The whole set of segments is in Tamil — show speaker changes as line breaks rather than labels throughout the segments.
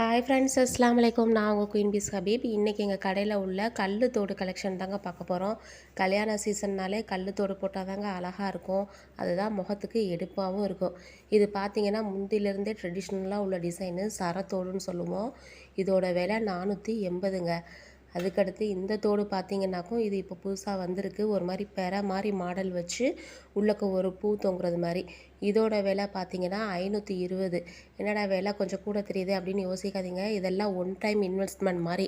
ஹாய் ஃப்ரெண்ட்ஸ் அஸ்லாம் வலைக்கம் நான் உங்கள் குயின் பீஸ் ஹபீப். இன்றைக்கி எங்கள் கடையில் உள்ள கல் தோடு கலெக்ஷன் தாங்க பார்க்க போகிறோம் கல்யாண சீசன்னாலே கல் தோடு போட்டால் தாங்க அழகாக இருக்கும். அதுதான் முகத்துக்கு எடுப்பாகவும் இருக்கும். இது பார்த்திங்கன்னா முந்திலிருந்தே ட்ரெடிஷ்னலாக உள்ள டிசைனு சரத்தோடுன்னு சொல்லுவோம். இதோட விலை நானூற்றி எண்பதுங்க. அதுக்கடுத்து இந்த தோடு பார்த்தீங்கன்னாக்கும் இது இப்போ புதுசாக வந்திருக்கு. ஒரு மாதிரி பெற மாதிரி மாடல் வச்சு உள்ளக்க ஒரு பூ தொங்குறது மாதிரி. இதோட விலை பார்த்தீங்கன்னா ஐநூற்றி இருபது. என்னடா விலை? கொஞ்சம் கூட தெரியுது அப்படின்னு யோசிக்காதீங்க. இதெல்லாம் ஒன் டைம் இன்வெஸ்ட்மெண்ட் மாதிரி.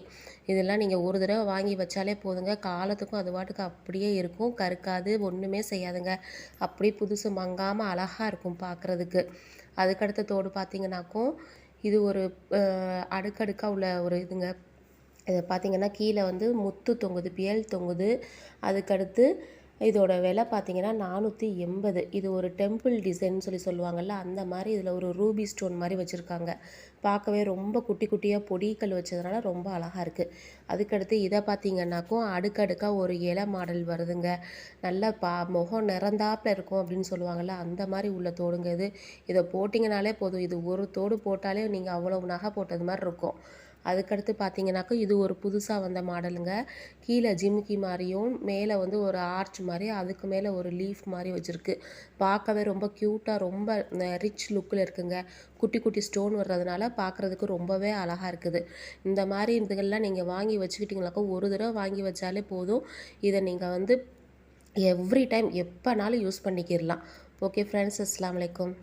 இதெல்லாம் நீங்கள் ஒரு தடவை வாங்கி வச்சாலே போதுங்க. காலத்துக்கும் அது பாட்டுக்கு அப்படியே இருக்கும். கருக்காது ஒன்றுமே செய்யாதுங்க. அப்படியே புதுசு மங்காமல் அழகாக இருக்கும் பார்க்குறதுக்கு அதுக்கடுத்த தோடு பார்த்தீங்கன்னாக்கும் இது ஒரு அடுக்கடுக்காக உள்ள ஒரு இதுங்க. இது பார்த்திங்கன்னா கீழே வந்து முத்து தொங்குது பியல் தொங்குது. அதுக்கடுத்து இதோட விலை பார்த்திங்கன்னா நானூற்றி எண்பது. இது ஒரு டெம்பிள் டிசைன் சொல்லி சொல்லுவாங்கள்ல அந்த மாதிரி இதில் ஒரு ரூபி ஸ்டோன் மாதிரி வச்சுருக்காங்க. பார்க்கவே ரொம்ப குட்டி குட்டியாக பொடிக்கல் வச்சதுனால ரொம்ப அழகாக இருக்குது அதுக்கடுத்து இதை பார்த்திங்கன்னாக்கும் அடுக்கடுக்காக ஒரு இலை மாடல் வருதுங்க. நல்லா பா முகம் நிறந்தாப்பில் இருக்கும் அப்படின்னு சொல்லுவாங்கள்ல அந்த மாதிரி உள்ள தோடுங்க இது. இதை போட்டிங்கனாலே போதும். இது ஒரு தோடு போட்டாலே நீங்கள் அவ்வளோ நகை போட்டது மாதிரி இருக்கும். அதுக்கடுத்து பார்த்தீங்கன்னாக்கா இது ஒரு புதுசாக வந்த மாடலுங்க. கீழே ஜிமுக்கி மாதிரியும் மேலே வந்து ஒரு ஆர்ச் மாதிரி அதுக்கு மேலே ஒரு லீஃப் மாதிரி வச்சுருக்கு. பார்க்கவே ரொம்ப க்யூட்டாக ரொம்ப ரிச் லுக்கில் இருக்குங்க. குட்டி குட்டி ஸ்டோன் வர்றதுனால பார்க்குறதுக்கு ரொம்பவே அழகாக இருக்குது. இந்த மாதிரி இதுகள்லாம் நீங்கள் வாங்கி வச்சுக்கிட்டிங்கனாக்கா ஒரு தடவை வாங்கி வச்சாலே போதும். இதை நீங்கள் வந்து எவ்ரி டைம் எப்போனாலும் யூஸ் பண்ணிக்கிடலாம் ஓகே ஃப்ரெண்ட்ஸ் அஸ்லாம் வலைக்கம்